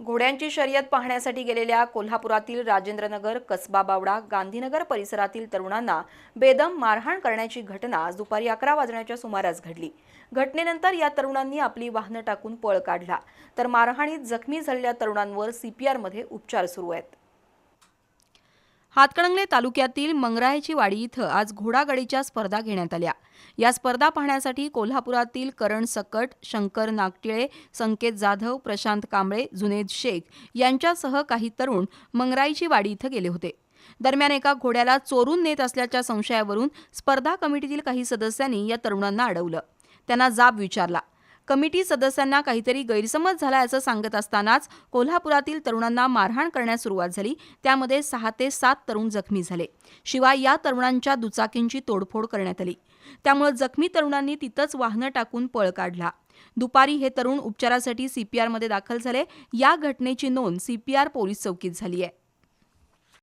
घोड्यांची शर्यत पाहण्यासाठी गेलेल्या कोल्हापुरातील राजेंद्रनगर कसबा बावडा गांधीनगर परिसरातील तरुणांना बेदम मारहाण करण्याची घटना आज दुपारी अकरा वाजण्याच्या सुमारास घडली. घटनेनंतर या तरुणांनी आपली वाहनं टाकून पळ काढला. तर मारहाणीत जखमी झालेल्या तरुणांवर सीपीआरमध्ये उपचार सुरू आहेत. हातकणंगले तालुक्यातील मंगरायची वाडी इथं आज घोडागाडीच्या स्पर्धा घेण्यात आल्या. या स्पर्धा पाहण्यासाठी कोल्हापुरातील करण सकट शंकर नागटिळे संकेत जाधव प्रशांत कांबळे जुनेद शेख यांच्यासह काही तरुण मंगराईची वाडी इथं गेले होते. दरम्यान एका घोड्याला चोरून नेत असल्याच्या संशयावरून स्पर्धा कमिटीतील काही सदस्यांनी या तरुणांना अडवलं. त्यांना जाब विचारला. कमिटी सदस्यांना काहीतरी गैरसमज झाला असं सांगत असतानाच कोल्हापुरातील तरुणांना मारहाण करण्यास सुरुवात झाली. त्यामध्ये सहा ते सात तरुण जखमी झाले. शिवाय या तरुणांच्या दुचाकींची तोडफोड करण्यात आली. त्यामुळे जखमी तरुणांनी तिथंच वाहनं टाकून पळ काढला. दुपारी हे तरुण उपचारासाठी सीपीआरमध्ये दाखल झाले. या घटनेची नोंद सीपीआर पोलीस चौकीत झाली आहे